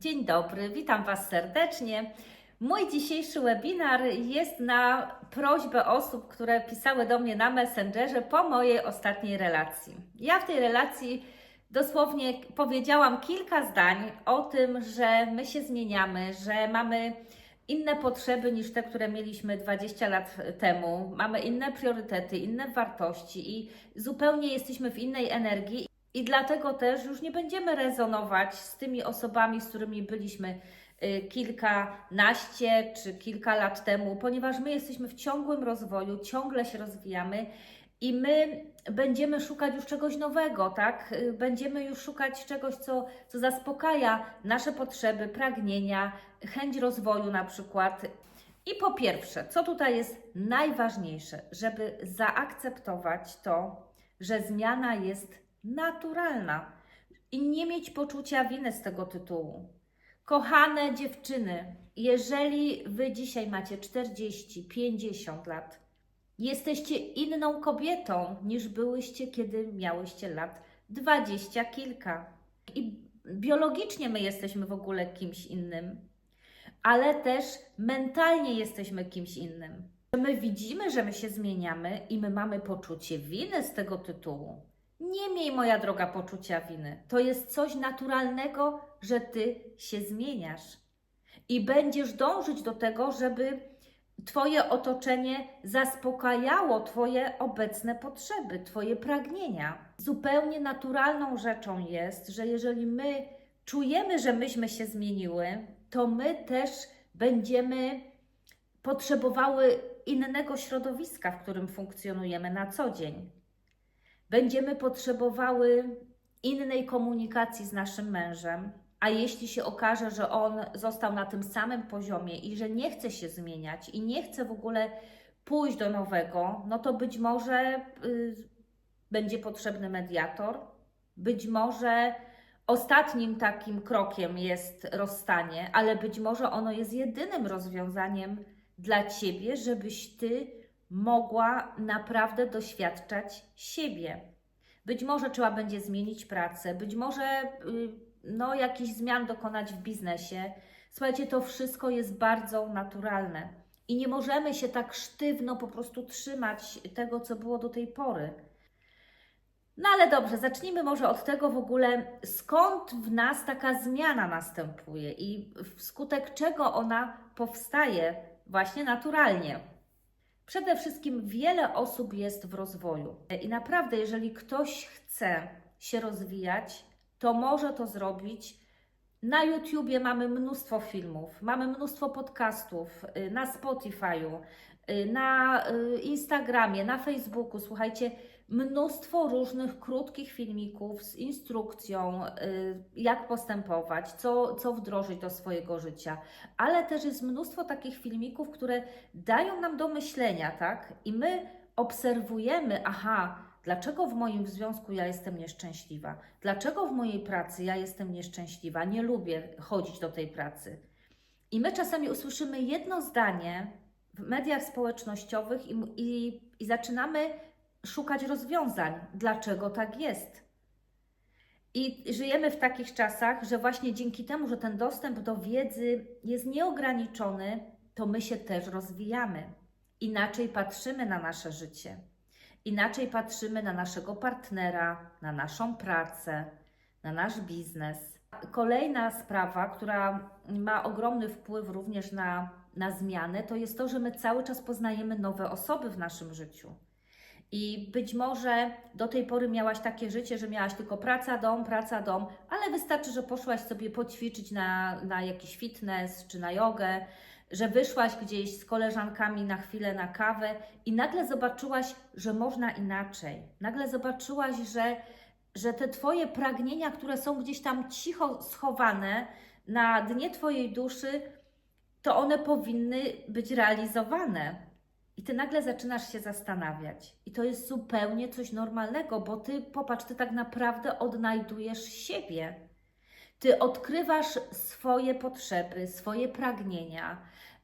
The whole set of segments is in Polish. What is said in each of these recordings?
Dzień dobry, witam Was serdecznie. Mój dzisiejszy webinar jest na prośbę osób, które pisały do mnie na Messengerze po mojej ostatniej relacji. Ja w tej relacji dosłownie powiedziałam kilka zdań o tym, że my się zmieniamy, że mamy inne potrzeby niż te, które mieliśmy 20 lat temu, mamy inne priorytety, inne wartości i zupełnie jesteśmy w innej energii. I dlatego też już nie będziemy rezonować z tymi osobami, z którymi byliśmy y, kilkanaście czy kilka lat temu, ponieważ my jesteśmy w ciągłym rozwoju, ciągle się rozwijamy i my będziemy szukać już czegoś nowego, tak? Y, Będziemy już szukać czegoś, co, co zaspokaja nasze potrzeby, pragnienia, chęć rozwoju na przykład. I po pierwsze, co tutaj jest najważniejsze, żeby zaakceptować to, że zmiana jest naturalna i nie mieć poczucia winy z tego tytułu. Kochane dziewczyny, jeżeli wy dzisiaj macie 40, 50 lat, jesteście inną kobietą niż byłyście, kiedy miałyście lat 20 kilka. I biologicznie my jesteśmy w ogóle kimś innym, ale też mentalnie jesteśmy kimś innym. My widzimy, że my się zmieniamy i my mamy poczucie winy z tego tytułu. Nie miej, moja droga, poczucia winy. To jest coś naturalnego, że ty się zmieniasz. I będziesz dążyć do tego, żeby Twoje otoczenie zaspokajało Twoje obecne potrzeby, Twoje pragnienia. Zupełnie naturalną rzeczą jest, że jeżeli my czujemy, że myśmy się zmieniły, to my też będziemy potrzebowały innego środowiska, w którym funkcjonujemy na co dzień będziemy potrzebowały innej komunikacji z naszym mężem, a jeśli się okaże, że on został na tym samym poziomie i że nie chce się zmieniać i nie chce w ogóle pójść do nowego, no to być może y, będzie potrzebny mediator, być może ostatnim takim krokiem jest rozstanie, ale być może ono jest jedynym rozwiązaniem dla ciebie, żebyś ty mogła naprawdę doświadczać siebie. Być może trzeba będzie zmienić pracę, być może y, no, jakichś zmian dokonać w biznesie. Słuchajcie, to wszystko jest bardzo naturalne i nie możemy się tak sztywno po prostu trzymać tego, co było do tej pory. No ale dobrze, zacznijmy może od tego w ogóle, skąd w nas taka zmiana następuje i wskutek czego ona powstaje właśnie naturalnie. Przede wszystkim wiele osób jest w rozwoju i naprawdę, jeżeli ktoś chce się rozwijać, to może to zrobić. Na YouTubie mamy mnóstwo filmów, mamy mnóstwo podcastów, y, na Spotify'u, y, na y, Instagramie, na Facebooku. Słuchajcie, mnóstwo różnych krótkich filmików z instrukcją, jak postępować, co, co wdrożyć do swojego życia, ale też jest mnóstwo takich filmików, które dają nam do myślenia, tak? I my obserwujemy, aha, dlaczego w moim związku ja jestem nieszczęśliwa, dlaczego w mojej pracy ja jestem nieszczęśliwa, nie lubię chodzić do tej pracy. I my czasami usłyszymy jedno zdanie w mediach społecznościowych i, i, i zaczynamy szukać rozwiązań, dlaczego tak jest. I żyjemy w takich czasach, że właśnie dzięki temu, że ten dostęp do wiedzy jest nieograniczony, to my się też rozwijamy. Inaczej patrzymy na nasze życie, inaczej patrzymy na naszego partnera, na naszą pracę, na nasz biznes. Kolejna sprawa, która ma ogromny wpływ również na, na zmianę, to jest to, że my cały czas poznajemy nowe osoby w naszym życiu. I być może do tej pory miałaś takie życie, że miałaś tylko praca, dom, praca, dom, ale wystarczy, że poszłaś sobie poćwiczyć na, na jakiś fitness czy na jogę, że wyszłaś gdzieś z koleżankami na chwilę na kawę i nagle zobaczyłaś, że można inaczej. Nagle zobaczyłaś, że, że te Twoje pragnienia, które są gdzieś tam cicho schowane na dnie Twojej duszy, to one powinny być realizowane. I ty nagle zaczynasz się zastanawiać. I to jest zupełnie coś normalnego, bo ty, popatrz, ty tak naprawdę odnajdujesz siebie. Ty odkrywasz swoje potrzeby, swoje pragnienia,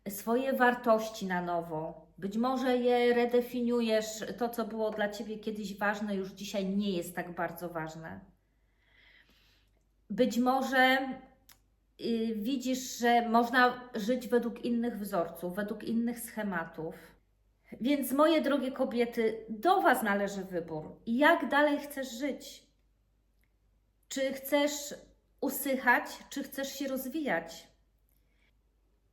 swoje wartości na nowo. Być może je redefiniujesz, to co było dla ciebie kiedyś ważne, już dzisiaj nie jest tak bardzo ważne. Być może y, widzisz, że można żyć według innych wzorców, według innych schematów. Więc moje drogie kobiety, do Was należy wybór. Jak dalej chcesz żyć? Czy chcesz usychać, czy chcesz się rozwijać?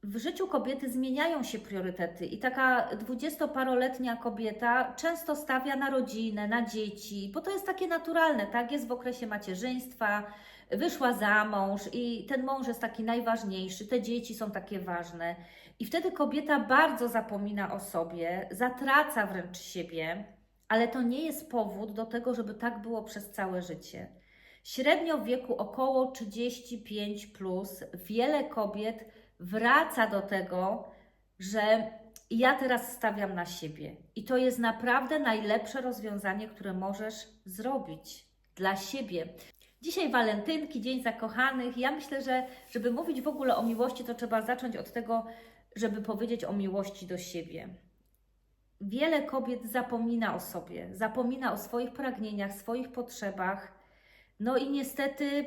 W życiu kobiety zmieniają się priorytety i taka dwudziestoparoletnia kobieta często stawia na rodzinę, na dzieci, bo to jest takie naturalne, tak? Jest w okresie macierzyństwa, wyszła za mąż i ten mąż jest taki najważniejszy, te dzieci są takie ważne. I wtedy kobieta bardzo zapomina o sobie, zatraca wręcz siebie, ale to nie jest powód do tego, żeby tak było przez całe życie. Średnio w wieku około 35 plus wiele kobiet wraca do tego, że ja teraz stawiam na siebie. I to jest naprawdę najlepsze rozwiązanie, które możesz zrobić dla siebie. Dzisiaj walentynki, Dzień Zakochanych. Ja myślę, że żeby mówić w ogóle o miłości, to trzeba zacząć od tego, żeby powiedzieć o miłości do siebie. Wiele kobiet zapomina o sobie, zapomina o swoich pragnieniach, swoich potrzebach. No i niestety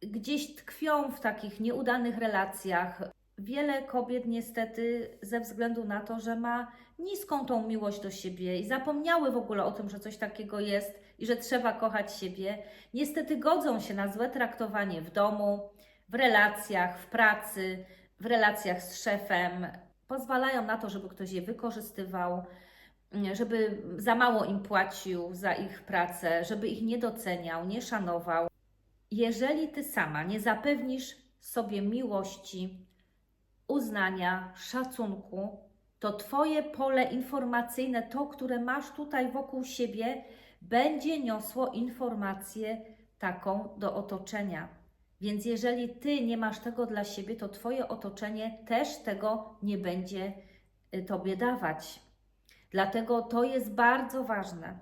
gdzieś tkwią w takich nieudanych relacjach. Wiele kobiet niestety ze względu na to, że ma niską tą miłość do siebie i zapomniały w ogóle o tym, że coś takiego jest i że trzeba kochać siebie, niestety godzą się na złe traktowanie w domu, w relacjach, w pracy, w relacjach z szefem. Pozwalają na to, żeby ktoś je wykorzystywał, żeby za mało im płacił za ich pracę, żeby ich nie doceniał, nie szanował. Jeżeli ty sama nie zapewnisz sobie miłości, uznania, szacunku, to Twoje pole informacyjne, to, które masz tutaj wokół siebie, będzie niosło informację taką do otoczenia. Więc jeżeli Ty nie masz tego dla siebie, to Twoje otoczenie też tego nie będzie y, Tobie dawać. Dlatego to jest bardzo ważne.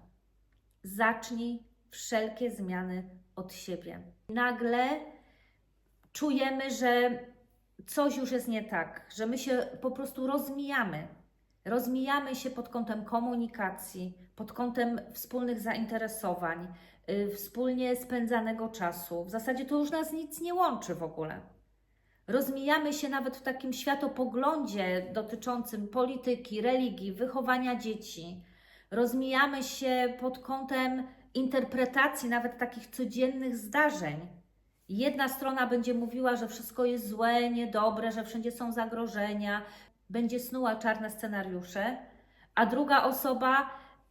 Zacznij wszelkie zmiany od siebie. Nagle czujemy, że coś już jest nie tak, że my się po prostu rozmijamy. Rozmijamy się pod kątem komunikacji, pod kątem wspólnych zainteresowań, wspólnie spędzanego czasu. W zasadzie to już nas nic nie łączy w ogóle. Rozmijamy się nawet w takim światopoglądzie dotyczącym polityki, religii, wychowania dzieci. Rozmijamy się pod kątem interpretacji nawet takich codziennych zdarzeń. Jedna strona będzie mówiła, że wszystko jest złe, niedobre, że wszędzie są zagrożenia, będzie snuła czarne scenariusze, a druga osoba,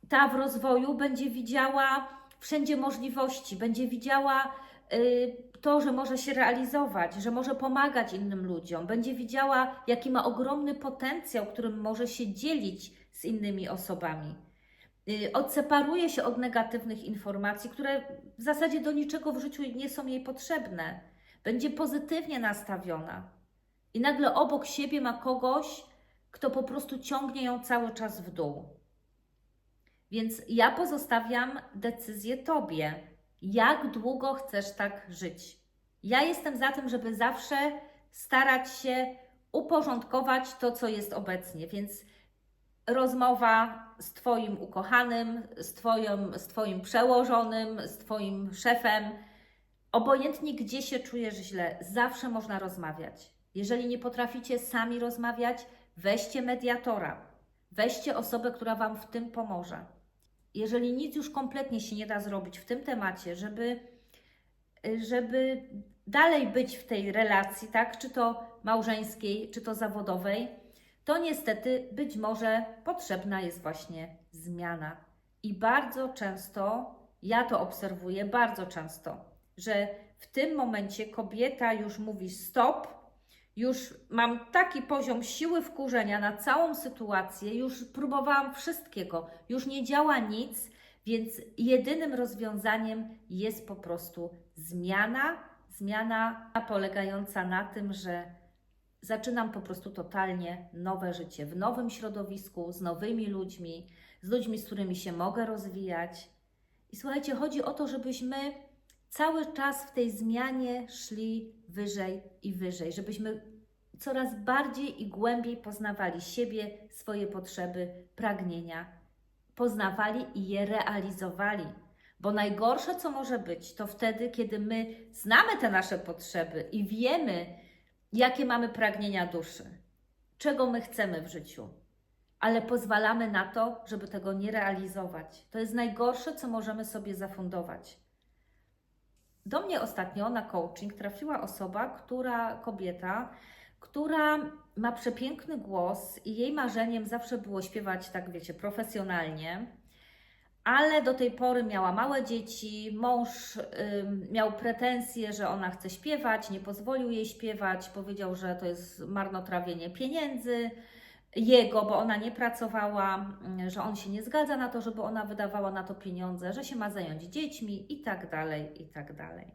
ta w rozwoju, będzie widziała wszędzie możliwości, będzie widziała y, to, że może się realizować, że może pomagać innym ludziom, będzie widziała, jaki ma ogromny potencjał, którym może się dzielić z innymi osobami. Y, odseparuje się od negatywnych informacji, które w zasadzie do niczego w życiu nie są jej potrzebne. Będzie pozytywnie nastawiona. I nagle obok siebie ma kogoś, kto po prostu ciągnie ją cały czas w dół. Więc ja pozostawiam decyzję Tobie, jak długo chcesz tak żyć. Ja jestem za tym, żeby zawsze starać się uporządkować to, co jest obecnie, więc rozmowa z Twoim ukochanym, z, twoją, z Twoim przełożonym, z Twoim szefem. Obojętnie gdzie się czujesz źle, zawsze można rozmawiać. Jeżeli nie potraficie sami rozmawiać, weźcie mediatora, weźcie osobę, która Wam w tym pomoże. Jeżeli nic już kompletnie się nie da zrobić w tym temacie, żeby, żeby dalej być w tej relacji, tak, czy to małżeńskiej, czy to zawodowej, to niestety być może potrzebna jest właśnie zmiana. I bardzo często, ja to obserwuję bardzo często, że w tym momencie kobieta już mówi stop, już mam taki poziom siły wkurzenia na całą sytuację, już próbowałam wszystkiego, już nie działa nic, więc jedynym rozwiązaniem jest po prostu zmiana, zmiana polegająca na tym, że zaczynam po prostu totalnie nowe życie w nowym środowisku, z nowymi ludźmi, z ludźmi, z którymi się mogę rozwijać. I słuchajcie, chodzi o to, żebyśmy cały czas w tej zmianie szli wyżej i wyżej, żebyśmy coraz bardziej i głębiej poznawali siebie, swoje potrzeby, pragnienia, poznawali i je realizowali. Bo najgorsze, co może być, to wtedy, kiedy my znamy te nasze potrzeby i wiemy, jakie mamy pragnienia duszy, czego my chcemy w życiu, ale pozwalamy na to, żeby tego nie realizować. To jest najgorsze, co możemy sobie zafundować. Do mnie ostatnio na coaching trafiła osoba, która, kobieta, która ma przepiękny głos i jej marzeniem zawsze było śpiewać, tak wiecie, profesjonalnie, ale do tej pory miała małe dzieci, mąż miał pretensje, że ona chce śpiewać, nie pozwolił jej śpiewać, powiedział, że to jest marnotrawienie pieniędzy jego, bo ona nie pracowała, mm, że on się nie zgadza na to, żeby ona wydawała na to pieniądze, że się ma zająć dziećmi i tak dalej, i tak dalej.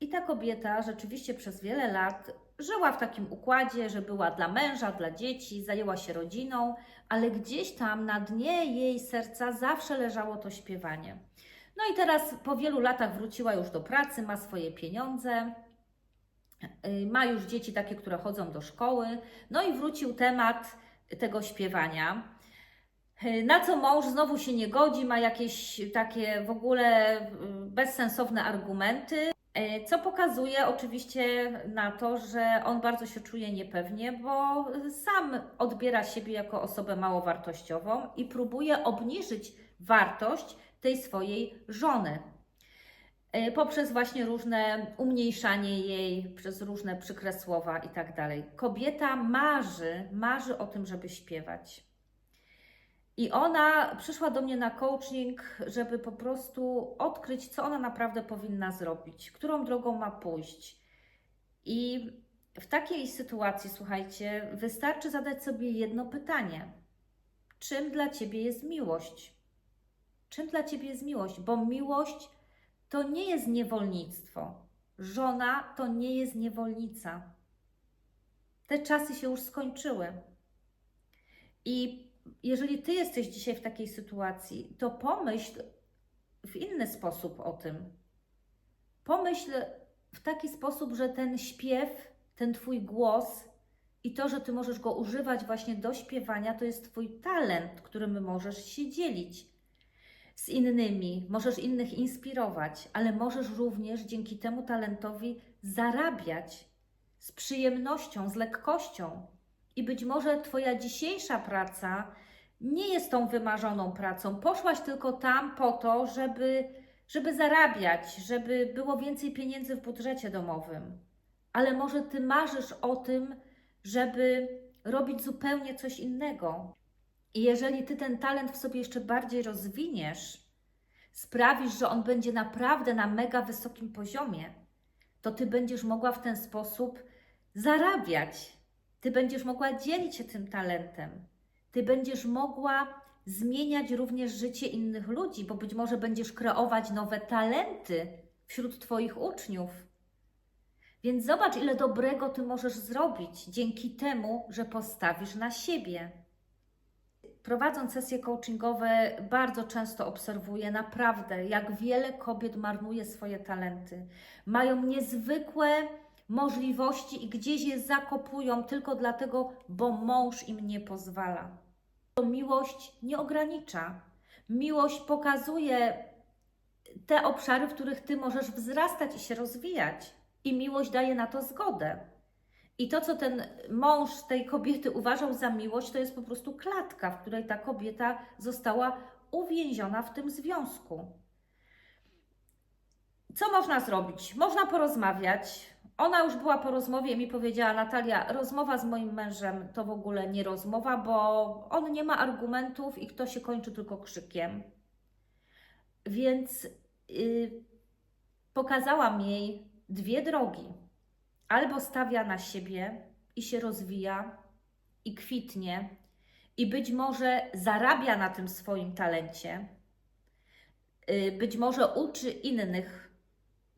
I ta kobieta rzeczywiście przez wiele lat żyła w takim układzie, że była dla męża, dla dzieci, zajęła się rodziną, ale gdzieś tam na dnie jej serca zawsze leżało to śpiewanie. No i teraz po wielu latach wróciła już do pracy, ma swoje pieniądze, y, ma już dzieci takie, które chodzą do szkoły, no i wrócił temat tego śpiewania. Na co mąż znowu się nie godzi, ma jakieś takie w ogóle y, bezsensowne argumenty. E, Co pokazuje oczywiście na to, że on bardzo się czuje niepewnie, bo sam odbiera siebie jako osobę mało wartościową i próbuje obniżyć wartość tej swojej żony. E, Poprzez właśnie różne umniejszanie jej, przez różne przykre słowa i tak dalej. Kobieta marzy, marzy o tym, żeby śpiewać. I ona przyszła do mnie na coaching, żeby po prostu odkryć, co ona naprawdę powinna zrobić, którą drogą ma pójść. I w takiej sytuacji, słuchajcie, wystarczy zadać sobie jedno pytanie: czym dla ciebie jest miłość? Czym dla ciebie jest miłość? Bo miłość to nie jest niewolnictwo. Żona to nie jest niewolnica. Te czasy się już skończyły. I jeżeli ty jesteś dzisiaj w takiej sytuacji, to pomyśl w inny sposób o tym. Pomyśl w taki sposób, że ten śpiew, ten twój głos i to, że ty możesz go używać właśnie do śpiewania, to jest twój talent, którym możesz się dzielić z innymi, możesz innych inspirować, ale możesz również dzięki temu talentowi zarabiać z przyjemnością, z lekkością. I być może Twoja dzisiejsza praca nie jest tą wymarzoną pracą. Poszłaś tylko tam po to, żeby, żeby zarabiać, żeby było więcej pieniędzy w budżecie domowym. Ale może Ty marzysz o tym, żeby robić zupełnie coś innego. I jeżeli Ty ten talent w sobie jeszcze bardziej rozwiniesz, sprawisz, że on będzie naprawdę na mega wysokim poziomie, to Ty będziesz mogła w ten sposób zarabiać. Ty będziesz mogła dzielić się tym talentem. Ty będziesz mogła zmieniać również życie innych ludzi, bo być może będziesz kreować nowe talenty wśród Twoich uczniów. Więc zobacz, ile dobrego Ty możesz zrobić dzięki temu, że postawisz na siebie. Prowadząc sesje coachingowe, bardzo często obserwuję naprawdę, jak wiele kobiet marnuje swoje talenty. Mają niezwykłe możliwości i gdzieś je zakopują tylko dlatego, bo mąż im nie pozwala. To miłość nie ogranicza. Miłość pokazuje te obszary, w których ty możesz wzrastać i się rozwijać, i miłość daje na to zgodę. I to, co ten mąż tej kobiety uważał za miłość, to jest po prostu klatka, w której ta kobieta została uwięziona w tym związku. Co można zrobić? Można porozmawiać. Ona już była po rozmowie i mi powiedziała, Natalia, rozmowa z moim mężem to w ogóle nie rozmowa, bo on nie ma argumentów i to się kończy tylko krzykiem. Więc yy, pokazałam jej dwie drogi. Albo stawia na siebie i się rozwija i kwitnie, i być może zarabia na tym swoim talencie, yy, być może uczy innych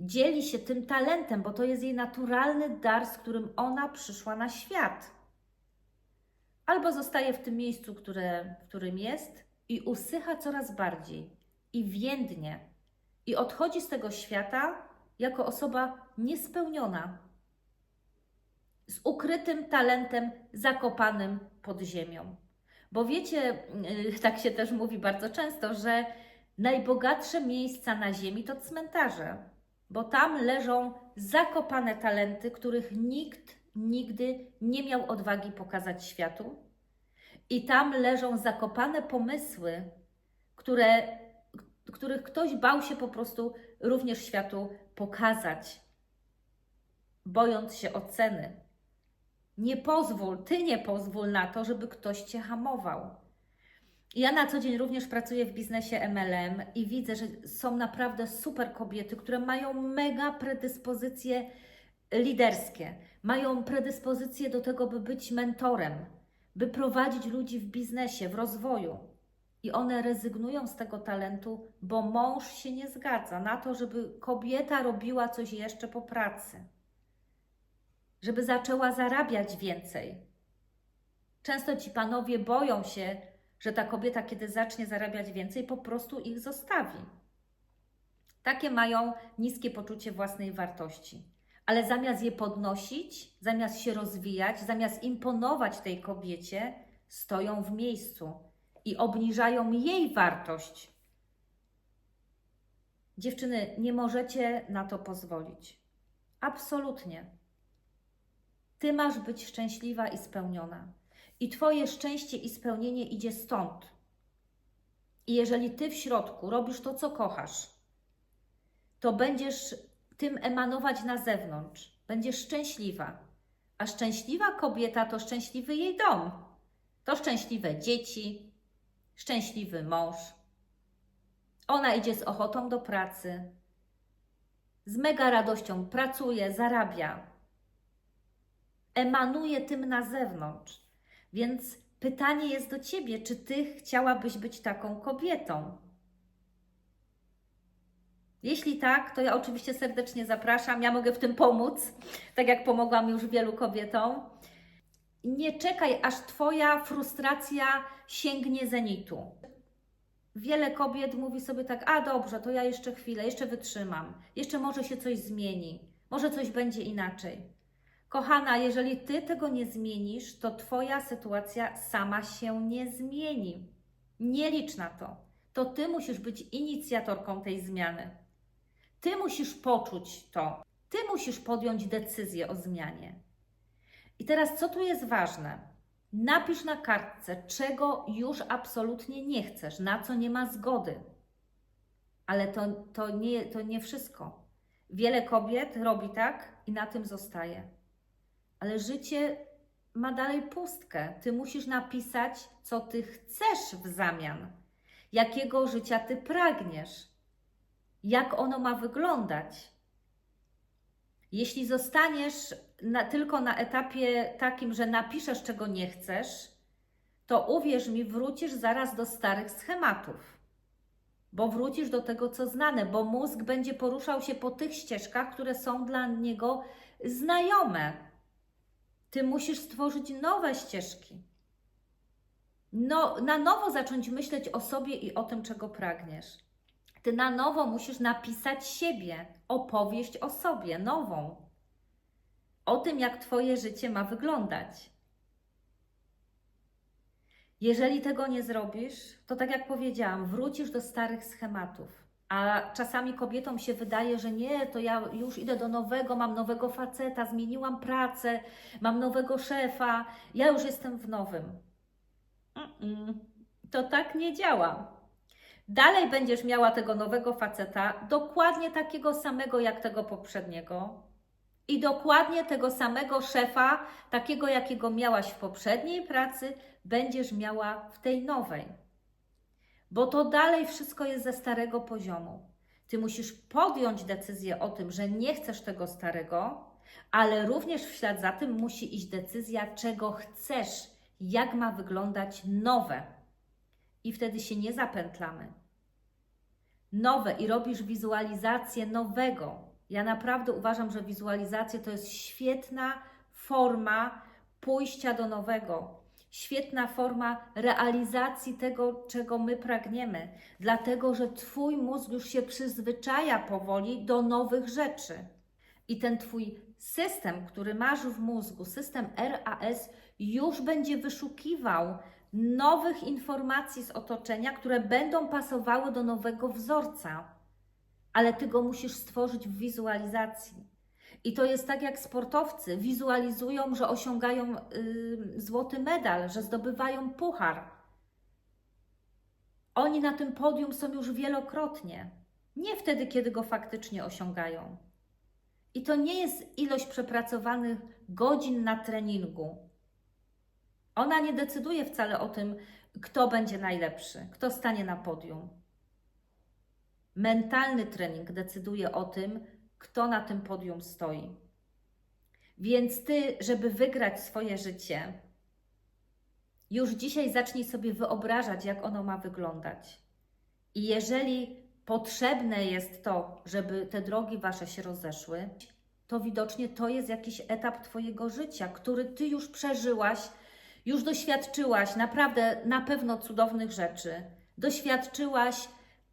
dzieli się tym talentem, bo to jest jej naturalny dar, z którym ona przyszła na świat. Albo zostaje w tym miejscu, które, w którym jest i usycha coraz bardziej i więdnie i odchodzi z tego świata jako osoba niespełniona, z ukrytym talentem zakopanym pod ziemią. Bo wiecie, yy, tak się też mówi bardzo często, że najbogatsze miejsca na ziemi to cmentarze bo tam leżą zakopane talenty, których nikt nigdy nie miał odwagi pokazać światu. I tam leżą zakopane pomysły, które, których ktoś bał się po prostu również światu pokazać, bojąc się oceny. Nie pozwól, ty nie pozwól na to, żeby ktoś cię hamował. Ja na co dzień również pracuję w biznesie MLM i widzę, że są naprawdę super kobiety, które mają mega predyspozycje liderskie, mają predyspozycje do tego, by być mentorem, by prowadzić ludzi w biznesie, w rozwoju. I one rezygnują z tego talentu, bo mąż się nie zgadza na to, żeby kobieta robiła coś jeszcze po pracy, żeby zaczęła zarabiać więcej. Często ci panowie boją się, że ta kobieta, kiedy zacznie zarabiać więcej, po prostu ich zostawi. Takie mają niskie poczucie własnej wartości. Ale zamiast je podnosić, zamiast się rozwijać, zamiast imponować tej kobiecie, stoją w miejscu i obniżają jej wartość. Dziewczyny, nie możecie na to pozwolić. Absolutnie. Ty masz być szczęśliwa i spełniona. I Twoje szczęście i spełnienie idzie stąd. I jeżeli Ty w środku robisz to, co kochasz, to będziesz tym emanować na zewnątrz. Będziesz szczęśliwa. A szczęśliwa kobieta to szczęśliwy jej dom. To szczęśliwe dzieci, szczęśliwy mąż. Ona idzie z ochotą do pracy, z mega radością pracuje, zarabia. Emanuje tym na zewnątrz. Więc pytanie jest do ciebie, czy ty chciałabyś być taką kobietą? Jeśli tak, to ja oczywiście serdecznie zapraszam. Ja mogę w tym pomóc, tak jak pomogłam już wielu kobietom. Nie czekaj, aż Twoja frustracja sięgnie zenitu. Wiele kobiet mówi sobie tak: A dobrze, to ja jeszcze chwilę, jeszcze wytrzymam, jeszcze może się coś zmieni, może coś będzie inaczej. Kochana, jeżeli Ty tego nie zmienisz, to Twoja sytuacja sama się nie zmieni. Nie licz na to. To Ty musisz być inicjatorką tej zmiany. Ty musisz poczuć to. Ty musisz podjąć decyzję o zmianie. I teraz, co tu jest ważne? Napisz na kartce, czego już absolutnie nie chcesz, na co nie ma zgody. Ale to, to, nie, to nie wszystko. Wiele kobiet robi tak i na tym zostaje. Ale życie ma dalej pustkę. Ty musisz napisać, co ty chcesz w zamian, jakiego życia ty pragniesz jak ono ma wyglądać. Jeśli zostaniesz na, tylko na etapie takim, że napiszesz, czego nie chcesz, to uwierz mi, wrócisz zaraz do starych schematów. Bo wrócisz do tego, co znane, bo mózg będzie poruszał się po tych ścieżkach, które są dla niego znajome. Ty musisz stworzyć nowe ścieżki. No, na nowo zacząć myśleć o sobie i o tym, czego pragniesz. Ty na nowo musisz napisać siebie, opowieść o sobie, nową. O tym, jak Twoje życie ma wyglądać. Jeżeli tego nie zrobisz, to tak jak powiedziałam, wrócisz do starych schematów. A czasami kobietom się wydaje, że nie, to ja już idę do nowego, mam nowego faceta, zmieniłam pracę, mam nowego szefa, ja już jestem w nowym. Mm-mm. To tak nie działa. Dalej będziesz miała tego nowego faceta, dokładnie takiego samego jak tego poprzedniego. I dokładnie tego samego szefa, takiego jakiego miałaś w poprzedniej pracy, będziesz miała w tej nowej. Bo to dalej wszystko jest ze starego poziomu. Ty musisz podjąć decyzję o tym, że nie chcesz tego starego, ale również w ślad za tym musi iść decyzja, czego chcesz, jak ma wyglądać nowe. I wtedy się nie zapętlamy nowe i robisz wizualizację nowego. Ja naprawdę uważam, że wizualizacja to jest świetna forma pójścia do nowego, świetna forma realizacji tego, czego my pragniemy, dlatego że Twój mózg już się przyzwyczaja powoli do nowych rzeczy. I ten Twój system, który masz w mózgu, system RAS, już będzie wyszukiwał nowych informacji z otoczenia, które będą pasowały do nowego wzorca, ale ty go musisz stworzyć w wizualizacji. I to jest tak jak sportowcy wizualizują, że osiągają y, złoty medal, że zdobywają puchar. Oni na tym podium są już wielokrotnie, nie wtedy, kiedy go faktycznie osiągają. I to nie jest ilość przepracowanych godzin na treningu. Ona nie decyduje wcale o tym, kto będzie najlepszy, kto stanie na podium. Mentalny trening decyduje o tym, kto na tym podium stoi. Więc ty, żeby wygrać swoje życie, już dzisiaj zacznij sobie wyobrażać, jak ono ma wyglądać. I jeżeli potrzebne jest to, żeby te drogi wasze się rozeszły, to widocznie to jest jakiś etap Twojego życia, który Ty już przeżyłaś, już doświadczyłaś naprawdę na pewno cudownych rzeczy. Doświadczyłaś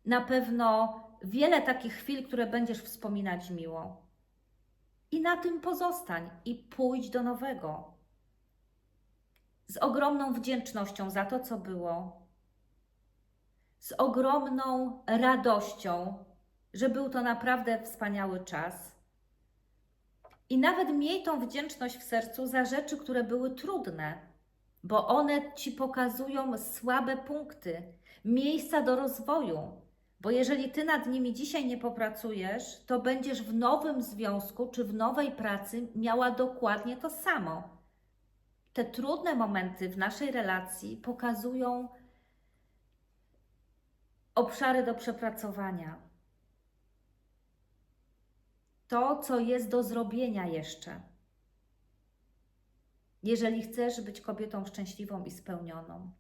na pewno wiele takich chwil, które będziesz wspominać miło. I na tym pozostań i pójdź do nowego. Z ogromną wdzięcznością za to, co było, z ogromną radością, że był to naprawdę wspaniały czas. I nawet miej tą wdzięczność w sercu za rzeczy, które były trudne, bo one ci pokazują słabe punkty, miejsca do rozwoju. Bo jeżeli ty nad nimi dzisiaj nie popracujesz, to będziesz w nowym związku czy w nowej pracy miała dokładnie to samo. Te trudne momenty w naszej relacji pokazują obszary do przepracowania. To, co jest do zrobienia jeszcze. Jeżeli chcesz być kobietą szczęśliwą i spełnioną.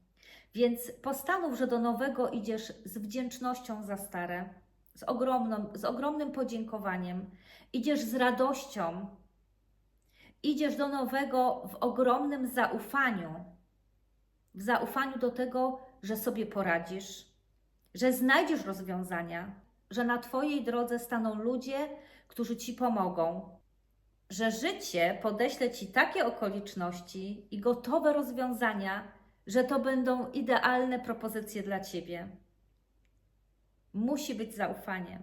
Więc postanów, że do nowego idziesz z wdzięcznością za stare, z, ogromną, z ogromnym podziękowaniem, idziesz z radością, idziesz do nowego w ogromnym zaufaniu, w zaufaniu do tego, że sobie poradzisz, że znajdziesz rozwiązania, że na Twojej drodze staną ludzie, którzy Ci pomogą, że życie podeśle Ci takie okoliczności i gotowe rozwiązania, że to będą idealne propozycje dla Ciebie. Musi być zaufanie.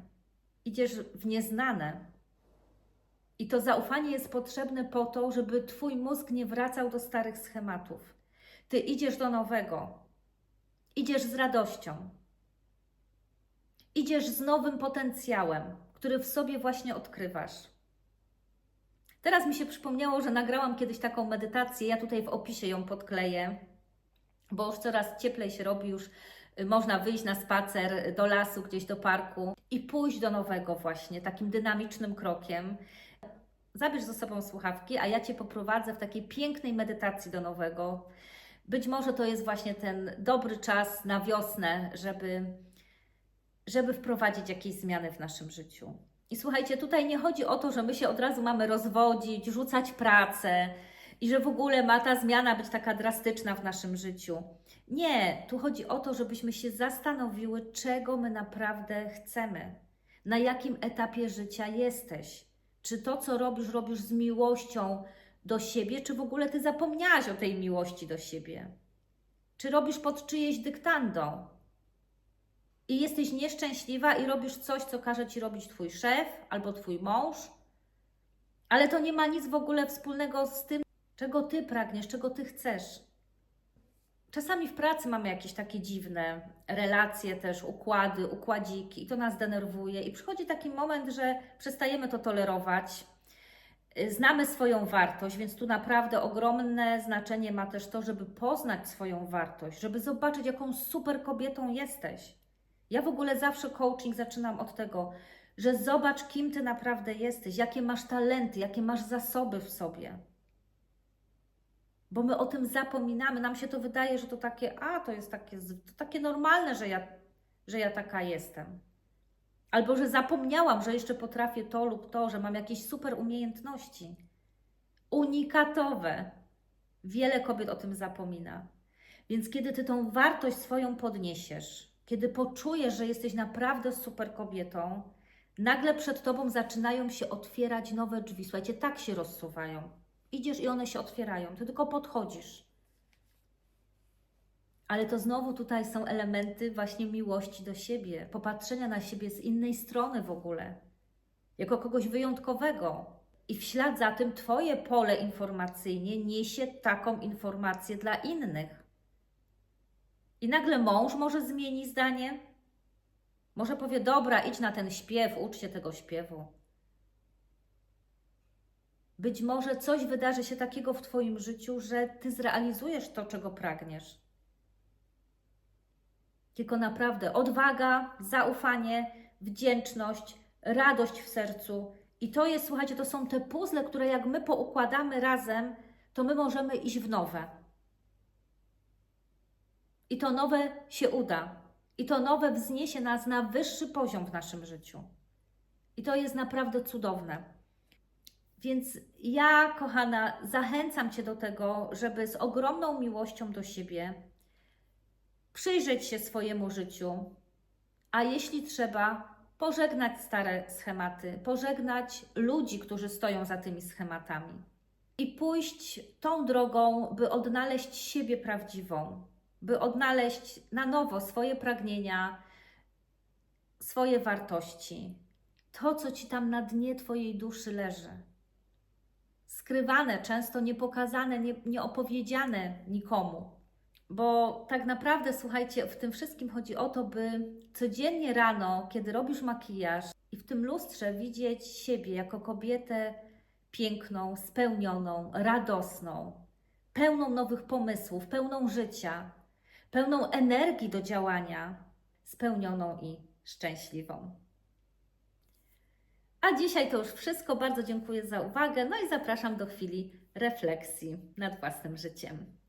Idziesz w nieznane. I to zaufanie jest potrzebne po to, żeby Twój mózg nie wracał do starych schematów. Ty idziesz do nowego. Idziesz z radością. Idziesz z nowym potencjałem, który w sobie właśnie odkrywasz. Teraz mi się przypomniało, że nagrałam kiedyś taką medytację. Ja tutaj w opisie ją podkleję, bo już coraz cieplej się robi, już y, można wyjść na spacer do lasu, gdzieś do parku i pójść do nowego, właśnie takim dynamicznym krokiem. Zabierz ze sobą słuchawki, a ja Cię poprowadzę w takiej pięknej medytacji do nowego. Być może to jest właśnie ten dobry czas na wiosnę, żeby żeby wprowadzić jakieś zmiany w naszym życiu. I słuchajcie, tutaj nie chodzi o to, że my się od razu mamy rozwodzić, rzucać pracę i że w ogóle ma ta zmiana być taka drastyczna w naszym życiu. Nie, tu chodzi o to, żebyśmy się zastanowiły, czego my naprawdę chcemy, na jakim etapie życia jesteś. Czy to, co robisz, robisz z miłością do siebie, czy w ogóle ty zapomniałaś o tej miłości do siebie? Czy robisz pod czyjeś dyktando? i jesteś nieszczęśliwa i robisz coś, co każe ci robić twój szef albo twój mąż, ale to nie ma nic w ogóle wspólnego z tym, czego ty pragniesz, czego ty chcesz. Czasami w pracy mamy jakieś takie dziwne relacje, też układy, układziki, i to nas denerwuje. I przychodzi taki moment, że przestajemy to tolerować. Znamy swoją wartość, więc tu naprawdę ogromne znaczenie ma też to, żeby poznać swoją wartość, żeby zobaczyć, jaką super kobietą jesteś ja w ogóle zawsze coaching zaczynam od tego, że zobacz, kim ty naprawdę jesteś, jakie masz talenty, jakie masz zasoby w sobie. Bo my o tym zapominamy, nam się to wydaje, że to takie, a to jest takie, to takie normalne, że ja, że ja taka jestem. Albo że zapomniałam, że jeszcze potrafię to lub to, że mam jakieś super umiejętności. Unikatowe. Wiele kobiet o tym zapomina. Więc kiedy ty tą wartość swoją podniesiesz, kiedy poczujesz, że jesteś naprawdę super kobietą, nagle przed tobą zaczynają się otwierać nowe drzwi. Słuchajcie, tak się rozsuwają. Idziesz i one się otwierają, ty tylko podchodzisz. Ale to znowu tutaj są elementy właśnie miłości do siebie, popatrzenia na siebie z innej strony w ogóle, jako kogoś wyjątkowego. i w ślad za tym Twoje pole informacyjnie niesie taką informację dla innych. I nagle mąż może zmieni zdanie. Może powie: Dobra, idź na ten śpiew, ucz się tego śpiewu. Być może coś wydarzy się takiego w Twoim życiu, że Ty zrealizujesz to, czego pragniesz. Tylko naprawdę odwaga, zaufanie, wdzięczność, radość w sercu. I to jest, słuchajcie, to są te puzzle, które jak my poukładamy razem, to my możemy iść w nowe. I to nowe się uda. I to nowe wzniesie nas na wyższy poziom w naszym życiu. I to jest naprawdę cudowne. Więc ja, kochana, zachęcam Cię do tego, żeby z ogromną miłością do siebie przyjrzeć się swojemu życiu, a jeśli trzeba, pożegnać stare schematy, pożegnać ludzi, którzy stoją za tymi schematami i pójść tą drogą, by odnaleźć siebie prawdziwą, by odnaleźć na nowo swoje pragnienia, swoje wartości, to, co ci tam na dnie Twojej duszy leży. Skrywane, często niepokazane, nie, nieopowiedziane nikomu. Bo tak naprawdę, słuchajcie, w tym wszystkim chodzi o to, by codziennie rano, kiedy robisz makijaż i w tym lustrze widzieć siebie jako kobietę piękną, spełnioną, radosną, pełną nowych pomysłów, pełną życia, pełną energii do działania, spełnioną i szczęśliwą. A dzisiaj to już wszystko. Bardzo dziękuję za uwagę. No i zapraszam do chwili refleksji nad własnym życiem.